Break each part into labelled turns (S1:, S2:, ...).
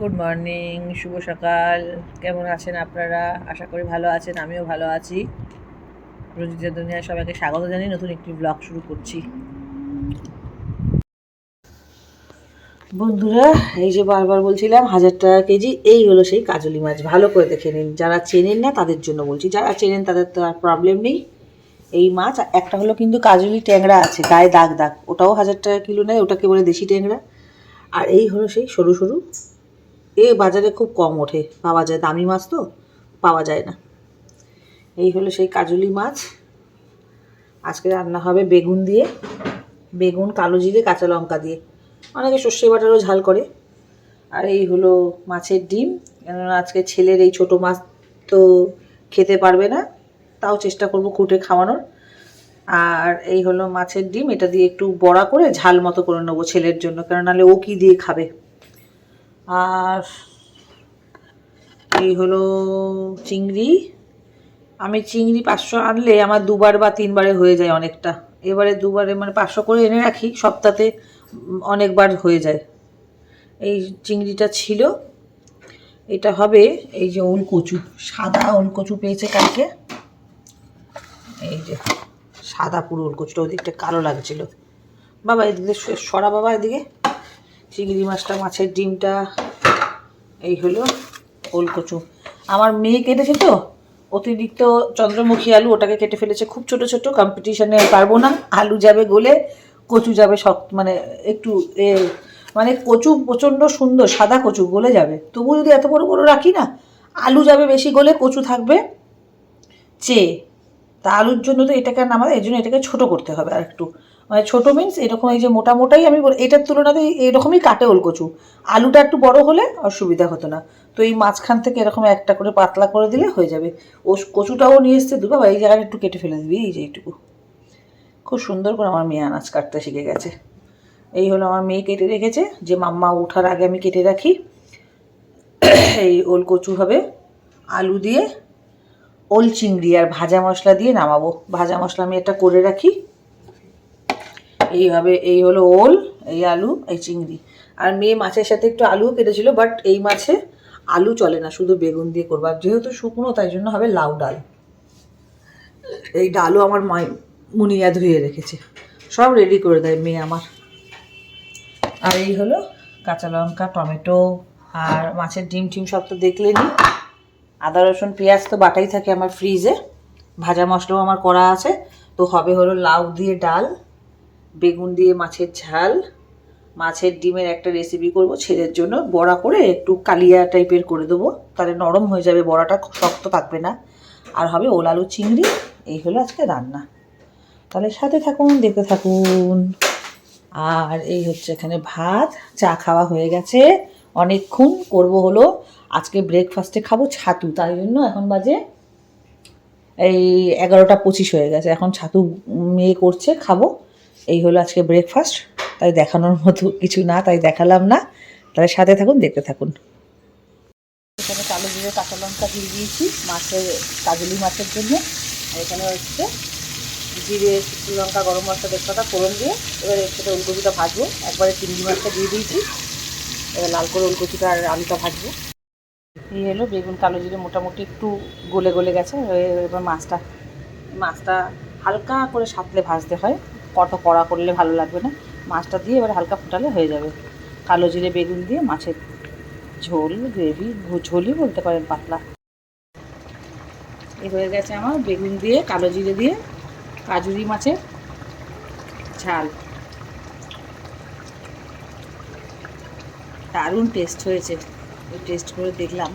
S1: Good morning শুভ সকাল। কেমন আছেন আপনারা? আশা করি ভালো আছেন, আমিও ভালো আছি। রোজিতা দুনিয়ায় সবাইকে স্বাগত জানিয়ে নতুন একটি ব্লগ শুরু করছি। বন্ধুরা, এই যে বারবার বলছিলাম, হাজার টাকা কেজি, এই হলো সেই কাজলি মাছ। ভালো করে দেখে নিন। যারা চেনেন না, তাদের জন্য বলছি। যারা চেনেন, তাদের তো আর প্রবলেম নেই এই মাছ। একটা হলো কিন্তু কাজলি ট্যাংরা আছে, গায়ে দাগ দাগ। ওটাও হাজার টাকা কিলো নেয়, ওটাকে বলে দেশি ট্যাংরা। আর এই হলো সেই সরু সরু এ বাজারে খুব কম ওঠে। পাওয়া যায় দামি মাছ তো, পাওয়া যায় না। এই হলো সেই কাজুলি মাছ। আজকে রান্না হবে বেগুন দিয়ে। বেগুন, কালো জিরে, কাঁচা লঙ্কা দিয়ে। অনেকে সর্ষে বাটারও ঝাল করে। আর এই হলো মাছের ডিম। কেননা আজকে ছেলের এই ছোটো মাছ তো খেতে পারবে না, তাও চেষ্টা করব কুটে খাওয়ানোর। আর এই হলো মাছের ডিম। এটা দিয়ে একটু বড়া করে ঝাল মতো করে নেব ছেলের জন্য কেন নাহলে ও কি দিয়ে খাবে? আর এই হলো চিংড়ি। আমি চিংড়ি পাঁচশো আনলে আমার দুবার বা তিনবারে হয়ে যায় অনেকটা। এবারে দুবারে মানে পাঁচশো করে এনে রাখি সপ্তাহে অনেকবার হয়ে যায়। এই চিংড়িটা ছিল। এটা হবে এই যে ওল কচু সাদা ওল কচু পেয়েছে কালকে। এই যে সাদা পুরো ওল কচুটা ওদিকটা কালো লাগছিল। বাবা, এদিকে সরা বাবা, এদিকে। চিংড়ি মাছটা, মাছের ডিমটা, এই হলো ওল কচু আমার মেয়ে কেটেছে তো, অতিরিক্ত চন্দ্রমুখী আলু, ওটাকে কেটে ফেলেছে খুব ছোট ছোট কম্পিটিশনে পারব না। আলু যাবে গলে, কচু যাবে শক্ত মানে একটু এ মানে কচু প্রচণ্ড সুন্দর, সাদা কচু, গলে যাবে। তবু যদি এত বড় বড় রাখি না, আলু যাবে বেশি গলে, কচু থাকবে চেয়ে। তা আলুর জন্য তো এটাকে নামাতে এই জন্য এটাকে ছোটো করতে হবে আর একটু মানে ছোটো মিন্স এরকম এই যে মোটা মোটাই আমি বলি, এটার তুলনাতে এরকমই কাটে ওল কচু আলুটা একটু বড় হলে অসুবিধা হতো না। তো এই মাঝখান থেকে এরকম একটা করে পাতলা করে দিলে হয়ে যাবে। ও কচুটাও নিয়ে এসছে দুটো বা এই জায়গাটা একটু কেটে ফেলে দিবি, এই যে এইটুকু। খুব সুন্দর করে আমার মেয়ে আনাজ কাটতে শিখে গেছে। এই হলো আমার মেয়ে কেটে রেখেছে, যে মাম্মা ওঠার আগে আমি কেটে রাখি। এই ওল কচু হবে, আলু দিয়ে ওল চিংড়ি আর ভাজা মশলা দিয়ে নামাবো। ভাজা মশলা আমি এটা করে রাখি। এইভাবে এই হলো ওল, এই আলু, এই চিংড়ি। আর মেয়ে মাছের সাথে একটু আলুও কেটেছিল বাট এই মাছে আলু চলে না, শুধু বেগুন দিয়ে করব। আর যেহেতু শুকনো, তাই জন্য হবে লাউ ডাল। এই ডালও আমার মা মুনিয়া ধুয়ে রেখেছে। সব রেডি করে দেয় মেয়ে আমার। আর এই হলো কাঁচা লঙ্কা, টমেটো, আর মাছের ডিম টিম সব তো দেখলেনি আদা, রসুন, পেঁয়াজ তো বাটাই থাকে আমার ফ্রিজে ভাজা মশলাও আমার করা আছে। তো হবে হলো লাউ দিয়ে ডাল। বেগুন দিয়ে মাছের ঝাল, মাছের ডিমের একটা রেসিপি করব, ছেলের জন্য বড়া করে একটু কালিয়া টাইপের করে দেবো। তাহলে নরম হয়ে যাবে বড়াটা, শক্ত থাকবে না। আর হবে ওল আলু চিংড়ি, এই হলো আজকে রান্না। তাহলে সাথে থাকুন, দেখতে থাকুন। আর এই হচ্ছে এখানে ভাত, চা খাওয়া হয়ে গেছে। অনেকক্ষণ করব হলো, আজকে ব্রেকফাস্টে খাব ছাতু তাই জন্য এখন বাজে এই এগারোটা পঁচিশ হয়ে গেছে। এখন ছাতু মেয়ে করছে, খাব। এই হলো আজকে ব্রেকফাস্ট তাই দেখানোর মতো কিছু না, তাই দেখালাম না। তাহলে সাথে থাকুন, দেখতে থাকুন। এখানে কালো জিরে, কাঁচা লঙ্কা দিয়ে দিয়েছি, মাছের, কাজলি মাছের জন্য। আর এখানে হচ্ছে জিরে, শুকনো লঙ্কা, গরম মশলা, তেজপাতা, ফোড়ন দিয়ে। এবার এর সাথে ওলকপিটা ভাজবো। একবারে চিংড়ি মাছটা দিয়ে দিয়েছি। এবার লাল করে ওলকপিটা আর আলুটা ভাজবো। এই হলো বেগুন, কালো জিরে মোটামুটি একটু গলে গলে গেছে। এবার মাছটা মাছটা হালকা করে সাতলে ভাজতে হয়। কত কড়া করলে ভালো লাগবে না? মাছটা দিয়ে এবার হালকা ফুটালে হয়ে যাবে। কালো জিরে বেগুন দিয়ে মাছের ঝোল, গ্রেভি ঝোলই বলতে পারেন পাতলা। এই হয়ে গেছে আমার বেগুন দিয়ে, কালো জিরে দিয়ে কাজুরি মাছের ঝাল। দারুণ টেস্ট হয়েছে। টেস্ট করে দেখলাম।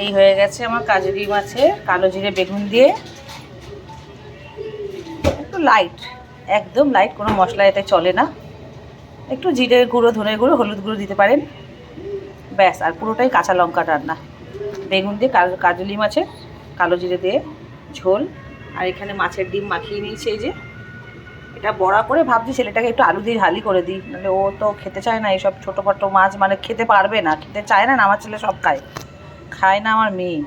S1: এই হয়ে গেছে আমার কাজুরি মাছের কালো জিরে বেগুন দিয়ে লাইট একদম লাইট কোনো মশলা এতে চলে না। একটু জিরের গুঁড়ো, ধনের গুঁড়ো, হলুদ গুঁড়ো দিতে পারেন। ব্যাস, আর পুরোটাই কাঁচা লঙ্কা রান্না। বেগুন দিয়ে কাজলি মাছের কালো জিরে দিয়ে ঝোল। আর এখানে মাছের ডিম মাখিয়ে নিয়েছি এই যে। এটা বড়া করে ভাবছি ছেলেটাকে একটু আলু দিয়ে ঝালি করে দিই। নাহলে ও তো খেতে চায় না, এইসব ছোটো খাটো মাছ মানে খেতে পারবে না। খেতে চায় না না আমার ছেলে সব খায়। খায় না আমার মেয়ে।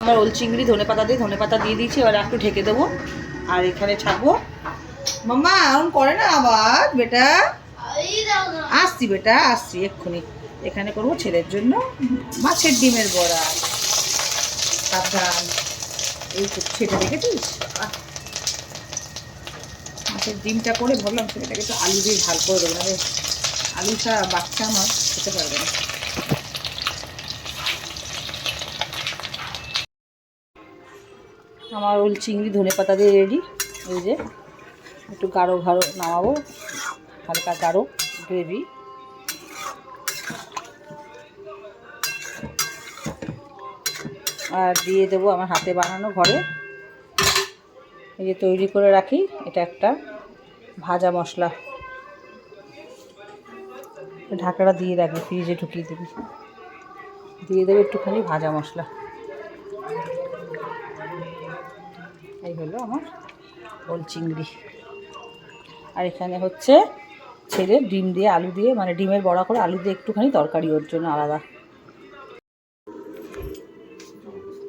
S1: আমার ওল চিংড়ি ধনে পাতা দিয়ে ধনে পাতা দিয়ে দিয়েছি, এবার একটু ঢেকে দেবো। আর এখানে ছাকবো মাম্মা, এখন করে না আবার, বেটা? আসছি বেটা, আসছি, এক্ষুনি। এখানে করব ছেলের জন্য মাছের ডিমের বড়া। সাবধান। এই তো ছেলে দেখেছিস? মাছের ডিমটা করে ভাবলাম ছেলেটাকে একটু আলু দিয়ে ঝাল করে দেবো আলুটা বাচ্চা আমার খেতে পারবে না। আমার ওল চিংড়ি ধনে পাতা দিয়ে রেডি এই যে একটু গাঢ় গাঢ় নামাবো। হালকা গাঢ় গ্রেভি আর দিয়ে দেবো আমার হাতে বানানো ঘরে। এই যে তৈরি করে রাখি, এটা একটা ভাজা মশলা। ঢাকাটা দিয়ে রাখবি ফ্রিজে ঢুকিয়ে দিবি। দিয়ে দেবে একটুখানি ভাজা মশলা। হলো আমার ওল চিংড়ি। আর এখানে হচ্ছে ছেলে ডিম দিয়ে আলু দিয়ে মানে ডিমের বড়া করে আলু দিয়ে একটুখানি তরকারি ওর জন্য আলাদা।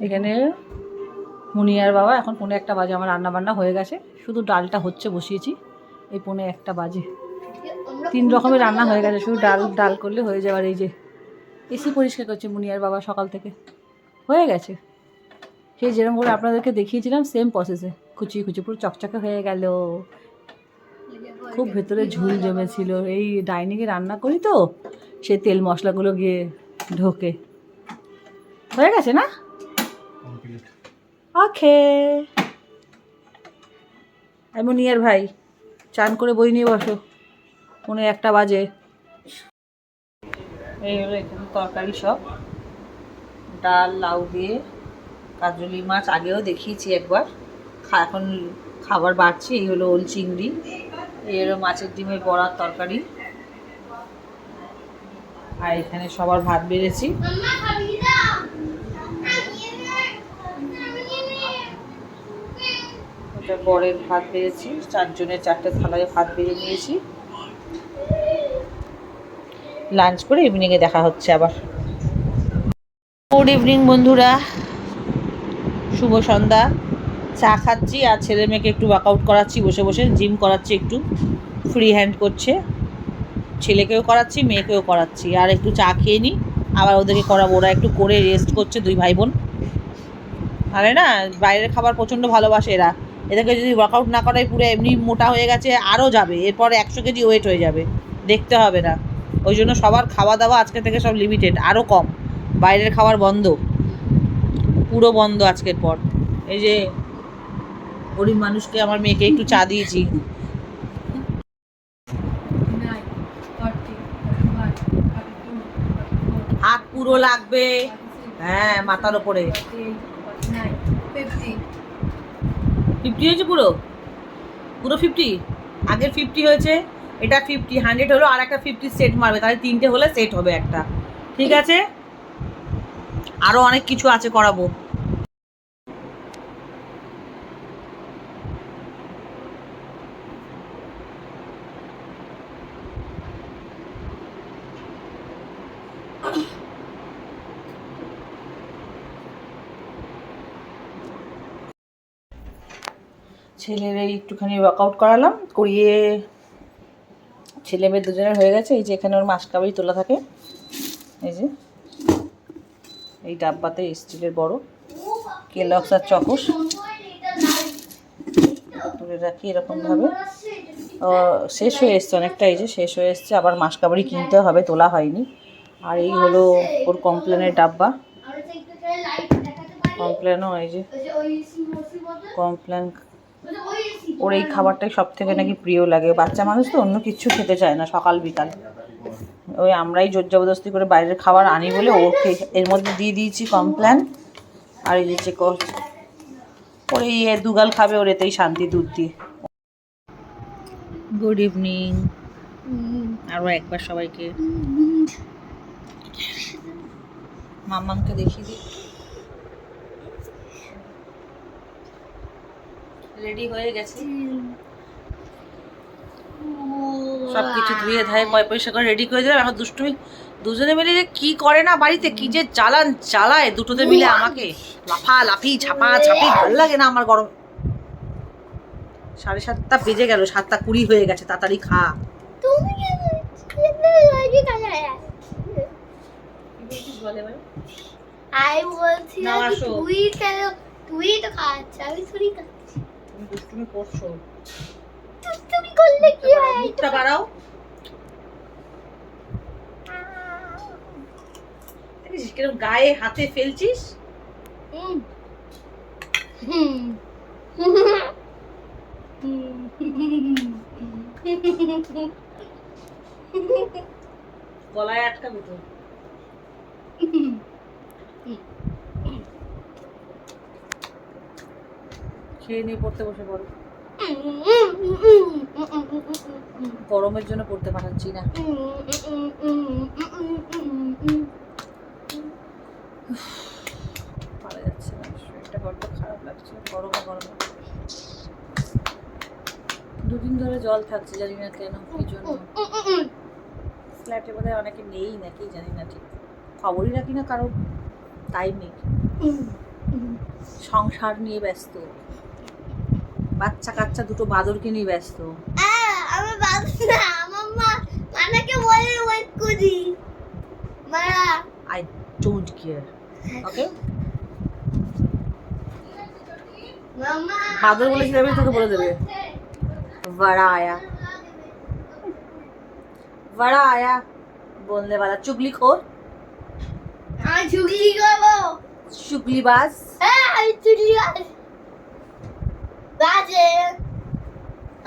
S1: এখানে মুনিয়ার বাবা এখন পৌনে একটা বাজে, আমার রান্না বান্না হয়ে গেছে। শুধু ডালটা হচ্ছে বসিয়েছি, এই পৌনে একটা বাজে। তিন রকমের রান্না হয়ে গেছে, শুধু ডাল ডাল করলে হয়ে যাওয়ার এই যে এসি পরিষ্কার করছে মুনিয়ার বাবা সকাল থেকে। হয়ে গেছে। সেই যেরকম করে আপনাদেরকে দেখিয়েছিলাম সেম প্রসেসে কুচিয়ে কুচি পুরো চকচকে হয়ে গেল। খুব ভেতরে ঝুল জমেছিল। এই ডাইনিংয়ে রান্না করি তো সে তেল মশলাগুলো গিয়ে ঢোকে। হয়ে গেছে না? ওকে। এমন ইয়ার ভাই চান করে বই নিয়ে বসো। মনে একটা বাজে। এই হলো এখানে তরকারি সব। ডাল লাউ দিয়ে কাজলি মাছ আগেও দেখিয়েছি একবার। এখন খাবার বাড়ছে, এই হলো ওল চিংড়ি। এই হলো মাছের ডিমের বড়ার তরকারি। আর এখানে সবার ভাত বেড়েছি। বরের ভাত বেড়েছি। চারজনের চারটে থালায় ভাত বেড়ে নিয়েছি। লাঞ্চ করে ইভিনিংয়ে দেখা হচ্ছে আবার। গুড ইভিনিং বন্ধুরা। শুভ সন্ধ্যা। চা খাচ্ছি আর ছেলে মেয়েকে একটু ওয়ার্কআউট করাচ্ছি, বসে বসে জিম করাচ্ছি, একটু ফ্রি হ্যান্ড করছে। ছেলেকেও করাচ্ছি, মেয়েকেও করাচ্ছি। আর একটু চা খেয়ে নিই আবার ওদেরকে করাবো। ওরা একটু করে রেস্ট করছে দুই ভাই বোন আরে না, বাইরের খাবার প্রচণ্ড ভালোবাসে এরা। এদেরকে যদি ওয়ার্কআউট না করায় পুরো এমনি মোটা হয়ে গেছে, আরও যাবে। এরপর একশো কেজি ওয়েট হয়ে যাবে। দেখতে হবে না। ওই জন্য সবার খাওয়া দাওয়া আজকে থেকে সব লিমিটেড আরও কম। বাইরের খাবার বন্ধ। পুরো বন্ধ আজকের পর। এই যে গরিব মানুষকে আমার মেয়েকে একটু চা দিয়েছি। হাত পুরো লাগবে। হ্যাঁ মাথার ওপরে। ফিফটি হয়েছে পুরো? পুরো ফিফটি আগের ফিফটি হয়েছে, এটা ফিফটি হান্ড্রেড হলো, আর একটা ফিফটি সেট মারবে, তাহলে তিনটে হলে সেট হবে একটা। ঠিক আছে? আরও অনেক কিছু আছে করাবো। ছেলের এই একটুখানি ওয়ার্কআউট করালাম, করিয়ে ছেলে মেয়ে দুজনের হয়ে গেছে, এই যে এখানে ওর মাসকাবারি তোলা থাকে, এই যে, এই ডাব্বাতে স্টিলের বড় কেলক্স আর চকস। তুলে রাখি এরকমভাবে। শেষ হয়ে এসছে অনেকটা, এই যে শেষ হয়ে এসছে, আবার মাসকাবারি কিনতে হবে, তোলা হয়নি। আর এই হলো ওর কমপ্লেনের ডাব্বা। কমপ্লেনও, এই যে, কমপ্লেন ওর এই খাবারটাই সব থেকে নাকি প্রিয় লাগে। বাচ্চা মানুষ তো অন্য কিছু খেতে চায় না সকাল বিকাল। ওই আমরাই জোর জবরদস্তি করে বাইরের খাবার আনি বলে ওকে এর মধ্যে দিয়ে দিয়েছি কমপ্ল্যান আর এই যে চেক ওর এই দুগাল খাবে ওর এতেই শান্তি দুধ দিয়ে। গুড ইভিনিং আরও একবার সবাইকে। মাম্মামকে দেখিয়ে দিই। রেডি হয়ে গেছে। সব কিছু ধুয়ে ধায়ে পয় পয়সা করে রেডি করে দিলাম। এখন দুষ্টুমি দুজনে মিলে যে কি করে না বাড়িতে? কি যে চালান চালায় দুটোতে মিলে আমাকে। লাফা লাফি ছাপা ছাপি ভালো লাগে না আমার গরম। সাড়ে সাতটা বেজে গেল সাতটা কুড়ি হয়ে গেছে তাড়াতাড়ি খা।
S2: আমি বলছি। তুই তুই তো আমি থুড়ি খাচ্ছি।
S1: তুমি দুষ্টুমি করছ।
S2: তুমি করলে কি হয়?
S1: মুখটা বাড়াও। দেখেছিস কীরকম গায়ে হাতে ফেলছিস?
S2: হুম। হুম।
S1: গলায় আটকাবে তো। খেয়ে নিয়ে পড়তে বসে পড়ো। গরমের জন্য পড়তে পাঠাচ্ছি না। দুদিন ধরে জল থাকছে, জানি না কেন, কি জন্য। ফ্ল্যাটে বোধহয় অনেকে নেই নাকি, জানি না ঠিক। খবরই রাখি না কারও টাইম নেই। সংসার নিয়ে ব্যস্ত। বাচ্চা কাচ্চা দুটো বাদরকে নিয়ে ব্যস্ত
S2: আমার বাবা না আমার মা মানাকে বলে ওয়েট করি মারা
S1: আই ডোন্ট কেয়ার ওকে
S2: মামা
S1: বাদর বলে যাবে তোকে বলে দেবে बड़ा आया बड़ा आया बोलने वाला चुगलीखोर
S2: আমি ঝুগলি করবো
S1: चुगलीबाज
S2: হ্যাঁ আমি চুগলি বাজে।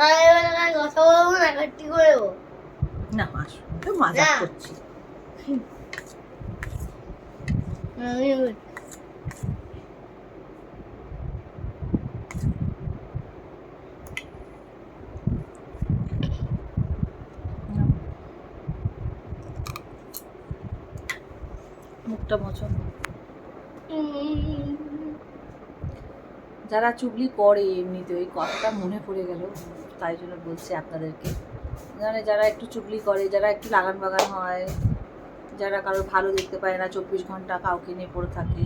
S2: আমি এবার কথা বলব না কাটি করব
S1: না মাস তো মজা করছি। মুখটা মোচন। যারা চুগলি করে এমনিতে, ওই কথাটা মনে পড়ে গেল, তাই জন্য বলছি আপনাদেরকে। মানে যারা একটু চুগলি করে, যারা একটু লাগান বাগান হয়, যারা কারোর ভালো দেখতে পায় না, চব্বিশ ঘণ্টা কাউকে নিয়ে পড়ে থাকে,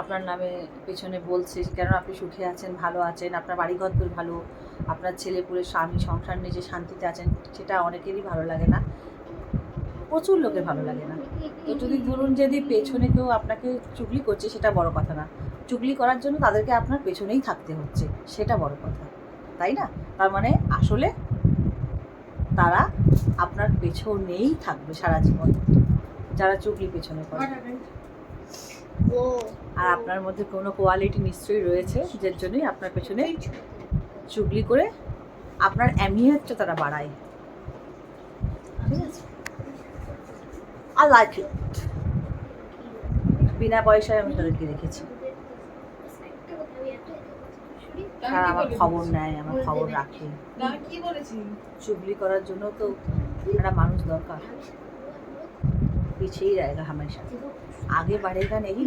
S1: আপনার নামে পেছনে বলছে কেন আপনি সুখে আছেন, ভালো আছেন? আপনার বাড়িঘর ভালো, আপনার ছেলে পুলে স্বামী সংসার নিয়ে যে শান্তিতে আছেন, সেটা অনেকেরই ভালো লাগে না। প্রচুর লোকের ভালো লাগে না। তো যদি ধরুন যদি পেছনে কেউ আপনাকে চুগলি করছে, সেটা বড় কথা না। চুগলি করার জন্য তাদেরকে আপনার পেছনেই থাকতে হচ্ছে সেটা বড় কথা তাই না? তার মানে আসলে তারা আপনার পেছনেই থাকবে সারা জীবন যারা চুগলি পেছনে করে। আর আপনার মধ্যে কোনো কোয়ালিটি নিশ্চয়ই রয়েছে যার জন্যই আপনার পেছনে চুগলি করে আপনার অ্যামিয়েটটা তারা বাড়ায়। ঠিক আছে? আর লাইক ইট বিনা পয়সায় আমি তাদেরকে রেখেছি। আর আমার খবর নেয় আমার খবর রাখে
S3: আমি কি বলেছি
S1: চুগলি করার জন্য তো একটা মানুষ দরকার পিছিয়ে रहेगा हमेशा आगे बढ़ेगा नहीं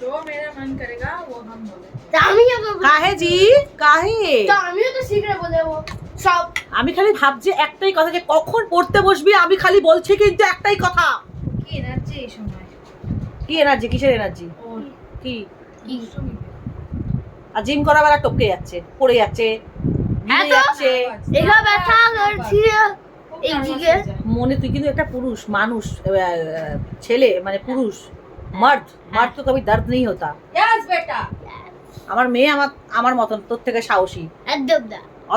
S3: जो मेरा मन करेगा वो हम बोले
S2: তা আমিও তো
S1: কাহে জি কাহে
S2: তা আমিও তো শীঘ্র বলে দেবো সব
S1: আমি খালি ভাবছি একটাই কথা যে কখন পড়তে বসবি আমি খালি বলছি কিন্তু একটাই কথা
S3: কি এনার্জি এই সময়
S1: কি এনার্জি কিসের এনার্জি
S3: ওর
S1: কি
S2: কি
S3: দুষ্টুমি।
S1: আর জিম করা বেলা টপকে যাচ্ছে পড়ে যাচ্ছে
S2: ব্যথা।
S1: মনে তুই কিন্তু একটা পুরুষ মানুষ ছেলে মানে পুরুষ মার্দ মার্দ তো কবি দর্দ নেই হতা। আমার মেয়ে আমার আমার মতন তোর থেকে সাহসী।
S2: একদম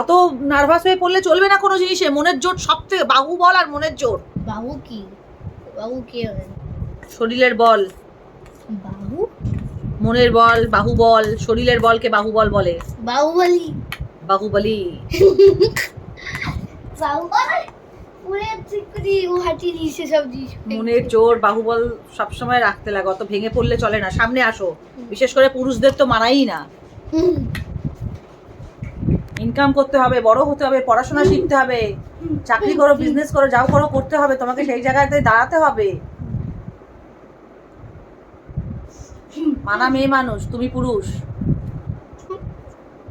S1: অত নার্ভাস হয়ে পড়লে চলবে না কোনো জিনিসে মনের জোর সব থেকে বাহু বল আর মনের জোর।
S2: বাহু কি? বাহু কি
S1: শরীরের বল।
S2: বাবু
S1: মনের বল বাহু বল শরীরের বলকে বাহুবল বলে।
S2: বাহুবলি।
S1: বাহুবলী।
S2: বাহুবলি?
S1: মনের জোর বাহুবল সবসময় রাখতে লাগে অত ভেঙে পড়লে চলে না। সামনে আসো। বিশেষ করে পুরুষদের তো মানাই না। ইনকাম করতে হবে বড় হতে হবে পড়াশোনা শিখতে হবে। চাকরি করো বিজনেস করো যাও করো করতে হবে। তোমাকে সেই জায়গাতে দাঁড়াতে হবে। মানা মেয়ে মানুষ তুমি পুরুষ।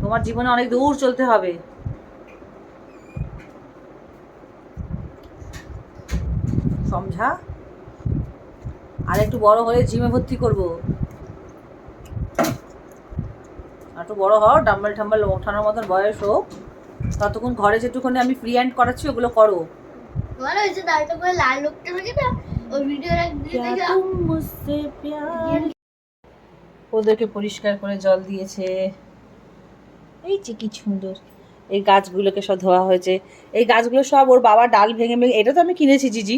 S1: তোমার জীবনে অনেক দূর চলতে হবে। সমঝা? আর একটু বড় হলে জিমে ভর্তি করব। একটু বড় হও ডাম্বল টাম্বল ওঠানোর মতন বয়স হোক। ততক্ষণ ঘরে যেটুকুনি আমি ফ্রি হ্যান্ড করাচ্ছি ওগুলো করো।
S2: লাল লোকটা থাকে না? ওই ভিডিওর এক ভিডিও দেখে।
S1: ওদেরকে পরিষ্কার করে জল দিয়েছে। এই যে কি সুন্দর। এই গাছগুলোকে সব ধোয়া হয়েছে। এই গাছগুলো সব ওর বাবা ডাল ভেঙে ভেঙে, এটা তো আমি কিনেছি জিজি।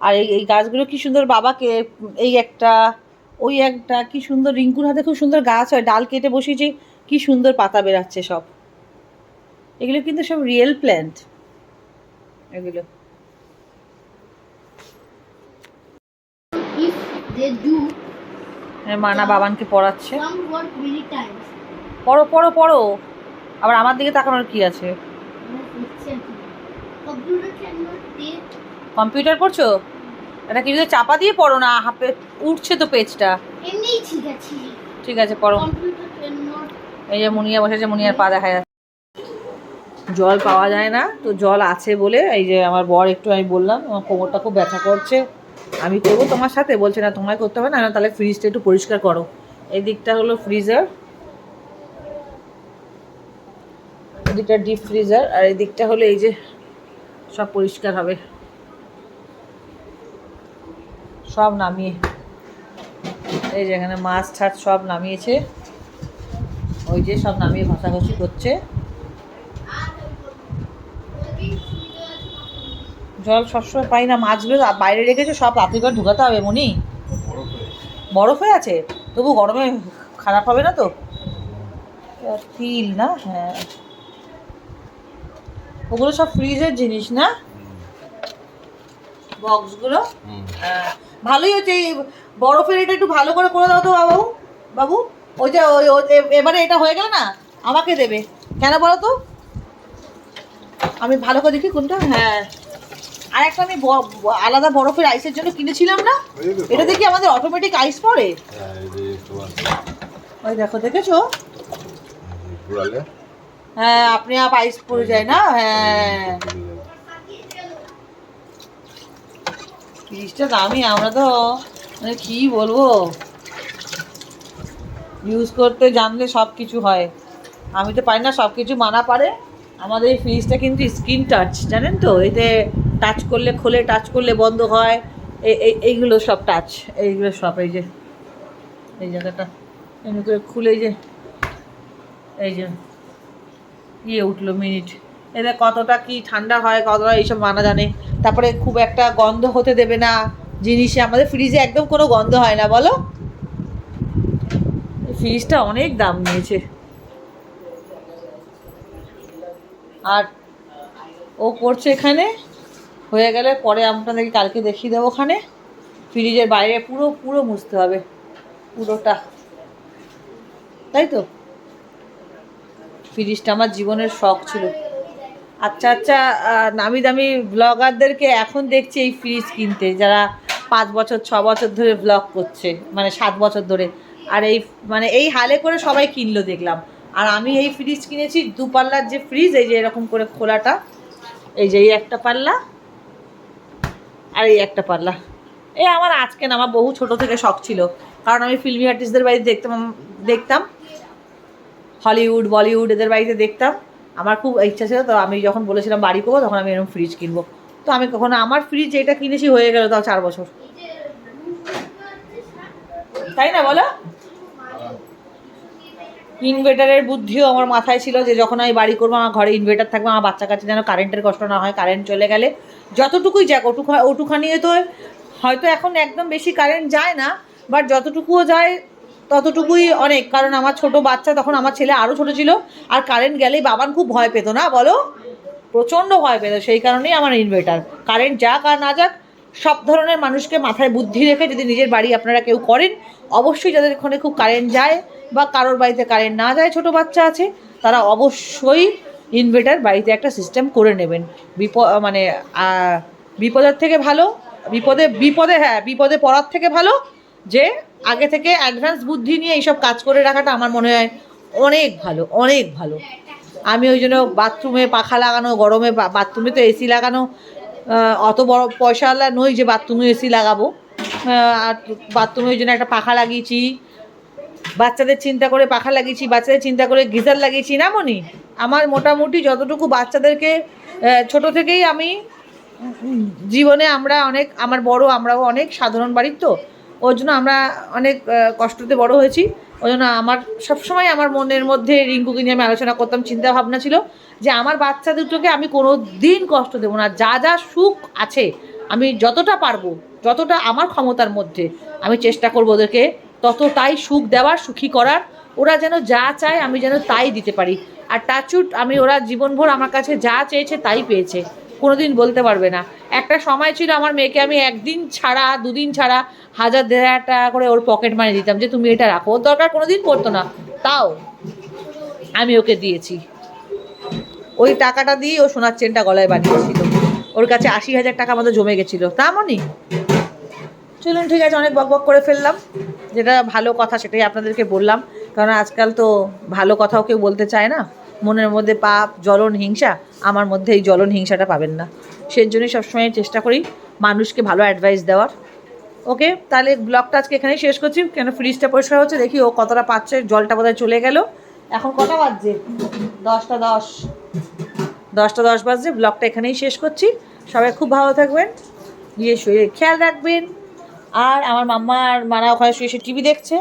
S1: আর এই এই গাছগুলো কি সুন্দর বাবাকে, এই একটা, ওই একটা কি সুন্দর, রিঙ্কুর হাতে খুব সুন্দর গাছ হয়, ডাল কেটে বসিয়েছে কি সুন্দর পাতা বেরাচ্ছে সব। এগুলো কিন্তু সব রিয়েল প্ল্যান্ট এগুলো। মানা বাবানকে পড়াচ্ছে। পড়ো পড়ো পড়ো। আবার আমার দিকে তাকানোর কি আছে? কম্পিউটার পড়ছো? এটা কি যদি চাপা দিয়ে পড়ো না? হাফে উঠছে তো পেজটা।
S2: ঠিক আছে।
S1: পড়ো। এই যে মুনিয়া বসেছে মুনিয়ার পা দেখা যাচ্ছে। জল পাওয়া যায় না তো জল আছে বলে এই যে আমার বর একটু আমি বললাম আমার কোমরটা খুব ব্যথা করছে। আমি করব তোমার সাথে, বলছে না তোমায় করতে হবে না না, তাহলে ফ্রিজটা একটু পরিষ্কার করো। এই দিকটা হলো ফ্রিজার এদিকটা ডিপ ফ্রিজার আর এই দিকটা হলো এই যে সব পরিষ্কার হবে। সব নামিয়ে, এই যে এখানে মাছ ঠাছ সব নামিয়েছে, ওই যে সব নামিয়ে ঘষাঘষি করছে। জল সবসময় পাই না মাছগুলো বাইরে রেখেছে সব রাত্রি করে ঢুকাতে হবে মনি। বরফ হয়ে আছে। তবু গরমে খারাপ হবে না তো? তিল না? হ্যাঁ। ওগুলো সব ফ্রিজের জিনিস না? বক্সগুলো? হ্যাঁ। ভালোই হচ্ছে এই বরফের এটা একটু ভালো করে করে দাও তো বাবু বাবু। ওই যে ওই ওই- এবারে এটা হয়ে গেল না আমাকে দেবে। কেন বলো তো? আমি ভালো করে দেখি কোনটা। হ্যাঁ। আর একটা আমি আলাদা বরফের আইসের জন্য কিনেছিলাম না? এটা দেখি আমাদের অটোমেটিক আইস পড়ে। ওই দেখো দেখেছ? হ্যাঁ আপনি আপ আইস পড়ে যায় না? হ্যাঁ। জিনিসটা দামি আমরা তো মানে কি বলব? ইউজ করতে জানলে সব কিছু হয়। আমি তো পারি না সব কিছু মানা পারে। আমাদের এই ফ্রিজটা কিন্তু স্ক্রিন টাচ জানেন তো? এতে টাচ করলে, খোলে, টাচ করলে বন্ধ হয়। এই এই- এইগুলো সব টাচ এইগুলো সব, এই যে, এই জায়গাটা, এমনি করে খুলে যে, এই যে ইয়ে উঠল মিনিট এদের কতটা কি ঠান্ডা হয়, কতটা এইসব মানা জানে। তারপরে খুব একটা গন্ধ হতে দেবে না। জিনিসে আমাদের ফ্রিজে একদম কোনো গন্ধ হয় না, বলো? ফ্রিজটা অনেক দাম নিয়েছে। আর ও করছে এখানে হয়ে গেলে পরে আপনাদেরকে কালকে দেখিয়ে দেবো ওখানে। ফ্রিজের বাইরে পুরো পুরো মুছতে হবে। পুরোটা। তাই তো? ফ্রিজটা আমার জীবনের শখ ছিল। আচ্ছা আচ্ছা নামি দামি ব্লগারদেরকে এখন দেখছি এই ফ্রিজ কিনতে, যারা পাঁচ বছর, ছ বছর ধরে ব্লগ করছে মানে সাত বছর ধরে। আর এই মানে এই হালে করে সবাই কিনলো দেখলাম। আর আমি এই ফ্রিজ কিনেছি, দুপাল্লার যে ফ্রিজ এই যে এরকম করে খোলাটা, এই যে এই একটা পাল্লা। আর এই একটা পাল্লা। এ, আমার আজকে না, আমার বহু ছোট থেকে শখ ছিল। কারণ আমি ফিল্মি আর্টিস্টদের বাড়িতে দেখতাম দেখতাম। হলিউড, বলিউড এদের বাড়িতে দেখতাম। আমার খুব ইচ্ছা ছিল, তো আমি যখন বলেছিলাম বাড়ি করব, তখন আমি এরকম ফ্রিজ কিনবো। তো আমি কখনো, আমার ফ্রিজ যেটা কিনেছি হয়ে গেল তাও চার বছর। তাই না, বলো? ইনভার্টারের বুদ্ধিও আমার মাথায় ছিল যে যখন আমি বাড়ি করব, আমার ঘরে ইনভার্টার থাকবে, আমার বাচ্চা কাছে যেন কারেন্টের কষ্ট না হয় কারেন্ট চলে গেলে যতটুকুই যাক ওটুকু ওটুখানি তো হয়তো এখন একদম বেশি কারেন্ট যায় না বাট যতটুকুও যায় ততটুকুই অনেক। কারণ আমার ছোট বাচ্চা তখন আমার ছেলে আরও ছোট ছিল, আর কারেন্ট গেলেই বাবান খুব ভয় পেত না, বলো? প্রচণ্ড ভয় পেত, সেই কারণেই আমার ইনভার্টার কারেন্ট যাক আর না যাক, সব ধরনের মানুষকে মাথায় বুদ্ধি রেখে যদি নিজের বাড়ি আপনারা কেউ করেন, অবশ্যই যাদের ওখানে খুব কারেন্ট যায় বা কারোর বাড়িতে কারেন্ট না যায়, ছোট বাচ্চা আছে, তারা অবশ্যই ইনভার্টার বাড়িতে একটা সিস্টেম করে নেবেন। বিপদ মানে বিপদের থেকে ভালো, বিপদে বিপদে হ্যাঁ বিপদে পড়ার থেকে ভালো, যে আগে থেকে অ্যাডভান্স বুদ্ধি নিয়ে এইসব কাজ করে রাখাটা আমার মনে হয় অনেক ভালো অনেক ভালো। আমি ওই জন্য বাথরুমে পাখা লাগানো, গরমে বাথরুমে তো এসি লাগানো অত বড় পয়সাওয়ালা নই যে বাথরুমে এসি লাগাবো। আর বাথরুমে ওই জন্য একটা পাখা লাগিয়েছি বাচ্চাদের চিন্তা করে পাখা লাগিয়েছি, বাচ্চাদের চিন্তা করে গিজার লাগিয়েছি না মনি? আমার মোটামুটি যতটুকু বাচ্চাদেরকে ছোট থেকেই আমি জীবনে আমরা অনেক, আমার বড়, আমরাও অনেক সাধারণ বাড়ির তো ওই জন্য আমরা অনেক কষ্টতে বড় হয়েছি ওই জন্য আমার, সবসময় আমার মনের মধ্যে রিঙ্কুকে নিয়ে আমি আলোচনা করতাম চিন্তা ভাবনা ছিল যে আমার বাচ্চা দুটোকে আমি কোনো দিন কষ্ট দেবো না, যা যা সুখ আছে, আমি যতটা পারব, যতটা আমার ক্ষমতার মধ্যে, আমি চেষ্টা করব ওদেরকে ততটাই সুখ দেওয়ার, সুখী করার। ওরা যেন যা চায় আমি যেন তাই দিতে পারি। আর টাচুট, আমি ওরা জীবনভর আমার কাছে যা চেয়েছে তাই পেয়েছে। কোনোদিন বলতে পারবে না। একটা সময় ছিল আমার মেয়েকে আমি একদিন ছাড়া, দুদিন ছাড়া হাজার দেড় হাজার টাকা করে ওর পকেট মানি দিতাম যে, তুমি এটা রাখো। ওর দরকার কোনোদিন পড়তো না। তাও আমি ওকে দিয়েছি। ওই টাকাটা দিয়ে ও সোনার চেনটা গলায় বানিয়েছিল ওর কাছে আশি হাজার টাকা আমাদের জমে গেছিল। তা মনি? চলুন, ঠিক আছে, অনেক বক বক করে ফেললাম। যেটা ভালো কথা সেটাই আপনাদেরকে বললাম। কারণ আজকাল তো ভালো কথাও কেউ বলতে চায় না। মনের মধ্যে পাপ, জ্বলন, হিংসা, আমার মধ্যে এই জ্বলন, হিংসাটা পাবেন না। সেই জন্যই সবসময় চেষ্টা করি মানুষকে ভালো অ্যাডভাইস দেওয়ার। ওকে, তাহলে ব্লগটা আজকে এখানেই শেষ করছি। কেন ফ্রিজটা পরিষ্কার হচ্ছে, দেখি ও কতটা পাচ্ছে, জলটা বোধহয় চলে গেল। এখন কটা বাজছে? দশটা দশ। দশটা দশ বাজছে, ব্লগটা এখানেই শেষ করছি। সবাই খুব ভালো থাকবেন নিজের শরীরে খেয়াল রাখবেন। আর আমার মাম্মা আর মারা ওখানে শুয়ে শুয়ে টিভি দেখছে।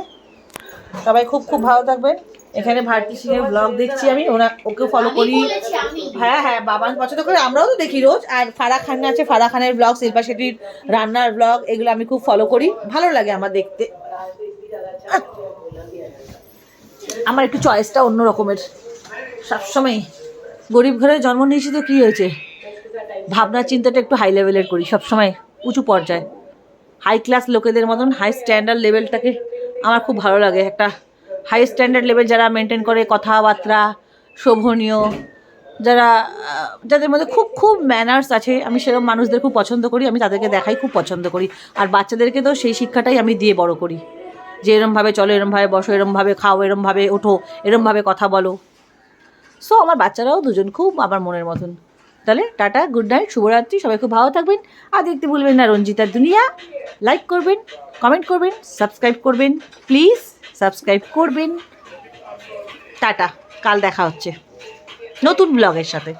S1: সবাই খুব খুব ভালো থাকবেন। এখানে ভারতী সিং এর ব্লগ দেখছি আমি। ওনা ওকে ফলো করি। হ্যাঁ হ্যাঁ বাবান পছন্দ করে আমরাও তো দেখি রোজ। আর ফারা খান আছে ফারা খানের ব্লগ শিল্পা শেট্টির রান্নার ব্লগ এগুলো আমি খুব ফলো করি। ভালো লাগে আমার দেখতে। আমার একটু চয়েসটা অন্য রকমের। সবসময় গরিব ঘরে জন্ম নিয়েছি তো কী হয়েছে? ভাবনা চিন্তাটা একটু হাই লেভেলের করি সবসময় উঁচু পর্যায়ে। হাই ক্লাস লোকেদের মতন হাই স্ট্যান্ডার্ড লেভেলটাকে আমার খুব ভালো লাগে। একটা হাই স্ট্যান্ডার্ড লেভেল যারা মেনটেন করে কথাবার্তা, শোভনীয়, যারা যাদের মধ্যে খুব খুব ম্যানার্স আছে, আমি সেরকম মানুষদের খুব পছন্দ করি, আমি তাদেরকে দেখাই খুব পছন্দ করি। আর বাচ্চাদেরকে তো সেই শিক্ষাটাই আমি দিয়ে বড় করি। যে এরমভাবে চলো, এরমভাবে বসো, এরমভাবে খাও, এরমভাবে ওঠো, এরমভাবে কথা বলো। সো আমার বাচ্চারাও দুজন, খুব আমার মনের মতন। তাহলে টাটা গুড নাইট শুভরাত্রি, সবাই খুব ভালো থাকবেন। আর দেখতে ভুলবেন না রঞ্জিতার দুনিয়া। লাইক করবেন কমেন্ট করবেন সাবস্ক্রাইব করবেন প্লিজ সাবস্ক্রাইব করবেন। টাটা, কাল দেখা হচ্ছে। নতুন ব্লগের সাথে।